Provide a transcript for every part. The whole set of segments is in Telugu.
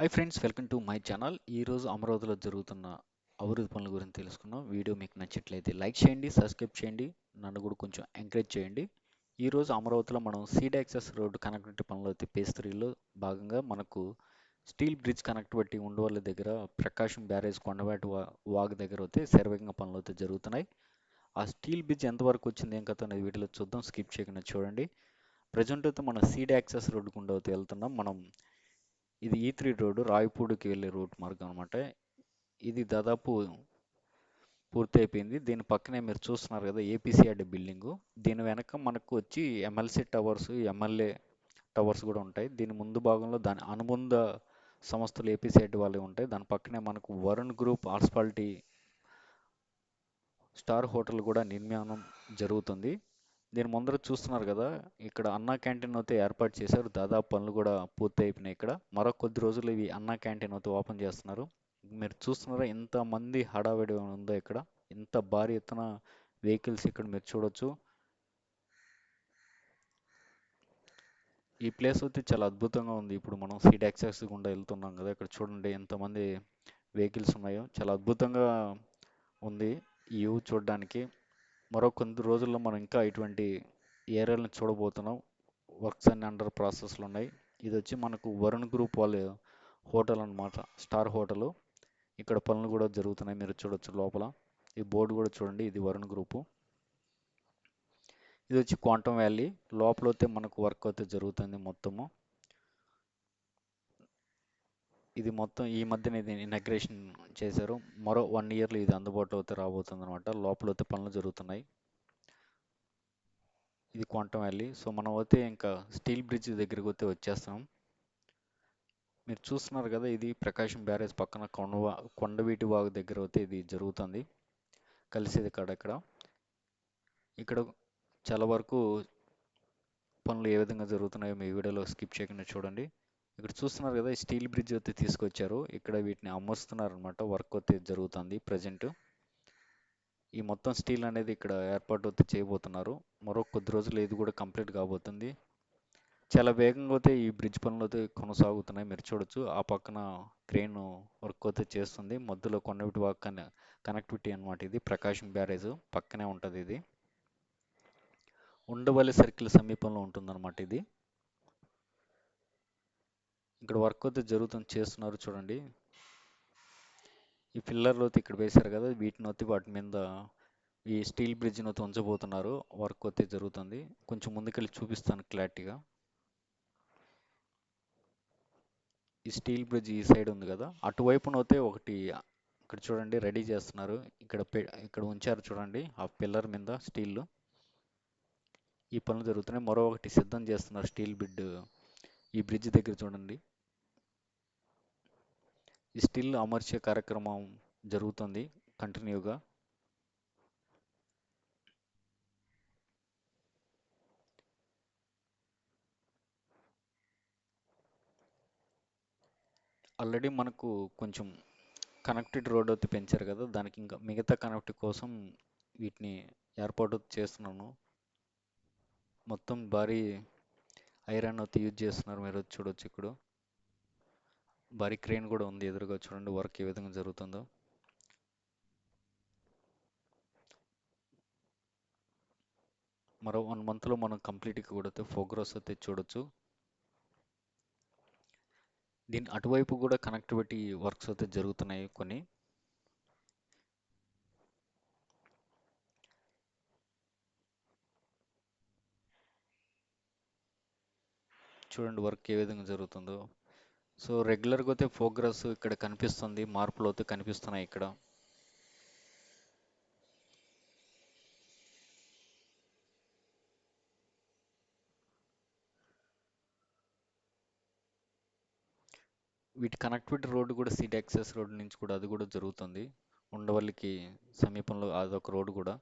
Hi friends welcome to my channel ఈరోజు అమరావతిలో జరుగుతున్న అభివృద్ధి పనుల గురించి తెలుసుకున్నాం వీడియో మీకు నచ్చినట్లయితే లైక్ చేయండి సబ్స్క్రైబ్ చేయండి నన్ను కూడా కొంచెం ఎంకరేజ్ చేయండి. ఈరోజు అమరావతిలో మనం సీడ్ యాక్సెస్ రోడ్డు కనెక్టివిటీ పనులు అయితే పేస్ త్రీలో భాగంగా మనకు స్టీల్ బ్రిడ్జ్ కనెక్టివిటీ ఉండవల్లి దగ్గర ప్రకాశం బ్యారేజ్ కొండవాటి వా వాగ్ దగ్గర అయితే శరవేగంగా పనులు అయితే జరుగుతున్నాయి. ఆ స్టీల్ బ్రిడ్జ్ ఎంతవరకు వచ్చింది ఏం కథ అనేది వీటిలో చూద్దాం. స్కిప్ చేయకుండా చూడండి. ప్రజెంట్ అయితే మనం సీడ్ యాక్సెస్ రోడ్డు గుండా అయితే వెళ్తున్నాం. మనం ఇది e ఈ త్రీ రోడ్డు రాయపూడికి వెళ్ళే రూట్ మార్గం అనమాట ఇది దాదాపు పూర్తి అయిపోయింది. దీని పక్కనే మీరు చూస్తున్నారు కదా ఏపీసీఆర్డి బిల్డింగు. దీని వెనక మనకు వచ్చి ఎమ్మెల్సీ టవర్స్ ఎమ్మెల్యే టవర్స్ కూడా ఉంటాయి. దీని ముందు భాగంలో దాని అనుబంధ సంస్థలు ఏపీసీఆర్డి వాళ్ళే ఉంటాయి. దాని పక్కనే మనకు Varun group hospitality star hotel కూడా నిర్మాణం జరుగుతుంది. దీని ముందర చూస్తున్నారు కదా ఇక్కడ అన్నా క్యాంటీన్ అయితే ఏర్పాటు చేశారు. దాదాపు పనులు కూడా పూర్తి అయిపోయినాయి ఇక్కడ. మరో కొద్ది రోజులు ఇవి అన్నా క్యాంటీన్ అయితే ఓపెన్ చేస్తున్నారు. మీరు చూస్తున్నారా ఎంత మంది హడావిడి ఉందో ఇక్కడ. ఎంత భారీ ఎత్తున వెహికల్స్ ఇక్కడ మీరు చూడొచ్చు. ఈ ప్లేస్ అయితే చాలా అద్భుతంగా ఉంది. ఇప్పుడు మనం సీట్ యాక్సెస్ గుండా వెళ్తున్నాం కదా ఇక్కడ చూడండి ఎంతమంది వెహికల్స్ ఉన్నాయో. చాలా అద్భుతంగా ఉంది ఈ వ్యూ చూడడానికి. మరో కొన్ని రోజుల్లో మనం ఇంకా ఇటువంటి ఏరియాలను చూడబోతున్నాం. వర్క్స్ అన్ని అండర్ ప్రాసెస్లు ఉన్నాయి. ఇది వచ్చి మనకు వరుణ్ గ్రూప్ వాళ్ళ హోటల్ అనమాట స్టార్ హోటల్. ఇక్కడ పనులు కూడా జరుగుతున్నాయి. మీరు చూడొచ్చు లోపల. ఈ బోర్డు కూడా చూడండి. ఇది వరుణ్ గ్రూపు. ఇది వచ్చి క్వాంటమ్ వ్యాలీ. లోపల అయితే మనకు వర్క్ అయితే జరుగుతుంది మొత్తము. ఇది మొత్తం ఈ మధ్యన ఇది ఇనాగ్రేషన్ చేశారు. మరో వన్ ఇయర్లో ఇది అందుబాటులో అయితే రాబోతుంది అనమాట లోపల అయితే పనులు జరుగుతున్నాయి. ఇది క్వాంటమ్ వ్యాలీ సో మనం అయితే ఇంకా స్టీల్ బ్రిడ్జ్ దగ్గరికి అయితే వచ్చేస్తాం మీరు చూస్తున్నారు కదా ఇది ప్రకాశం బ్యారేజ్ పక్కన కొండ కొండవీటి వాగు దగ్గర అయితే ఇది జరుగుతుంది. కలిసేది కాడ ఇక్కడ. ఇక్కడ చాలా వరకు పనులు ఏ విధంగా జరుగుతున్నాయో మీ వీడియోలో స్కిప్ చేయకుండా చూడండి. ఇక్కడ చూస్తున్నారు కదా స్టీల్ బ్రిడ్జ్ అయితే తీసుకొచ్చారు. ఇక్కడ వీటిని అమ్మొస్తున్నారు అనమాట వర్క్ అయితే జరుగుతుంది ప్రజెంట్. ఈ మొత్తం స్టీల్ అనేది ఇక్కడ ఏర్పాటు అయితే చేయబోతున్నారు. మరో కొద్ది రోజులు ఇది కూడా కంప్లీట్ కాబోతుంది. చాలా వేగంగా అయితే ఈ బ్రిడ్జ్ పనులు అయితే కొనసాగుతున్నాయి. మీరు చూడొచ్చు ఆ పక్కన క్రెయిన్ వర్క్ అయితే చేస్తుంది. మధ్యలో కొండవిటి వాక్ కనెక్టివిటీ అనమాట ఇది. ప్రకాశం బ్యారేజ్ పక్కనే ఉంటుంది ఇది. ఉండవల్లి సర్కిల్ సమీపంలో ఉంటుందన్నమాట ఇది. ఇక్కడ వర్క్ అయితే జరుగుతుంది చేస్తున్నారు చూడండి. ఈ పిల్లర్లు అయితే ఇక్కడ వేశారు కదా వీటిని వచ్చి వాటి మీద ఈ స్టీల్ బ్రిడ్జ్ని అయితే ఉంచబోతున్నారు. వర్క్ అయితే జరుగుతుంది. కొంచెం ముందుకెళ్ళి చూపిస్తాను క్లారిటీగా ఈ స్టీల్ బ్రిడ్జ్ ఈ సైడ్ ఉంది కదా అటువైపున అయితే ఒకటి ఇక్కడ చూడండి రెడీ చేస్తున్నారు. ఇక్కడ ఇక్కడ ఉంచారు చూడండి ఆ పిల్లర్ మీద స్టీల్ ఈ పనులు జరుగుతున్నాయి. మరో ఒకటి సిద్ధం చేస్తున్నారు స్టీల్ బ్రిడ్ ఈ బ్రిడ్జ్ దగ్గర చూడండి. స్టిల్ అమర్చే కార్యక్రమం జరుగుతుంది కంటిన్యూగా. ఆల్రెడీ మనకు కొంచెం కనెక్టెడ్ రోడ్ అయితే పెంచారు కదా దానికి ఇంకా మిగతా కనెక్ట్ కోసం వీటిని ఏర్పాటు చేస్తున్నాను. మొత్తం భారీ ఐరన్ అయితే యూజ్ చేస్తున్నారు మీరు చూడొచ్చు ఇక్కడ భారీ క్రెయిన్ కూడా ఉంది. ఎదురుగా చూడండి వర్క్ ఏ విధంగా జరుగుతుందో. మరో వన్ మంత్లో మనం కంప్లీట్గా కూడా ఫోగ్రోస్ అయితే చూడొచ్చు. దీని అటువైపు కూడా కనెక్టివిటీ వర్క్స్ అయితే జరుగుతున్నాయి కొన్ని. చూడండి వర్క్ ఏ విధంగా జరుగుతుందో. సో రెగ్యులర్గా అయితే ప్రోగ్రెస్ ఇక్కడ కనిపిస్తుంది. మార్పులు అయితే కనిపిస్తున్నాయి ఇక్కడ. వీటి కనెక్టివిటీ రోడ్డు కూడా సిటీ యాక్సెస్ రోడ్ నుంచి కూడా అది కూడా జరుగుతుంది. ఉండవల్లికి సమీపంలో అదొక రోడ్డు కూడా.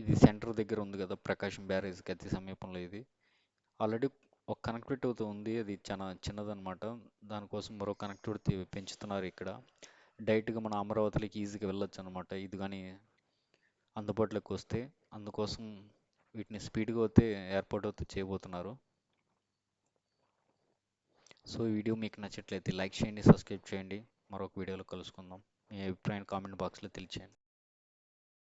ఇది సెంటర్ దగ్గర ఉంది కదా ప్రకాశం బ్యారేజ్కి అతి సమీపంలో ఇది. ఆల్రెడీ ఒక కనెక్టివిటీ ఉంది. అది చాలా చిన్నదనమాట దానికోసం మరో కనెక్టివిటీ పెంచుతున్నారు ఇక్కడ. డైరెక్ట్గా మన అమరావతిలోకి ఈజీగా వెళ్ళొచ్చు అనమాట ఇది కానీ అందుబాటులోకి వస్తే అందుకోసం వీటిని స్పీడ్గా అయితే ఏర్పాటు అయితే చేయబోతున్నారు. సో ఈ వీడియో మీకు నచ్చట్లయితే లైక్ చేయండి సబ్స్క్రైబ్ చేయండి. మరొక వీడియోలో కలుసుకుందాం. మీ అభిప్రాయం కామెంట్ బాక్స్లో తెలియచేయండి.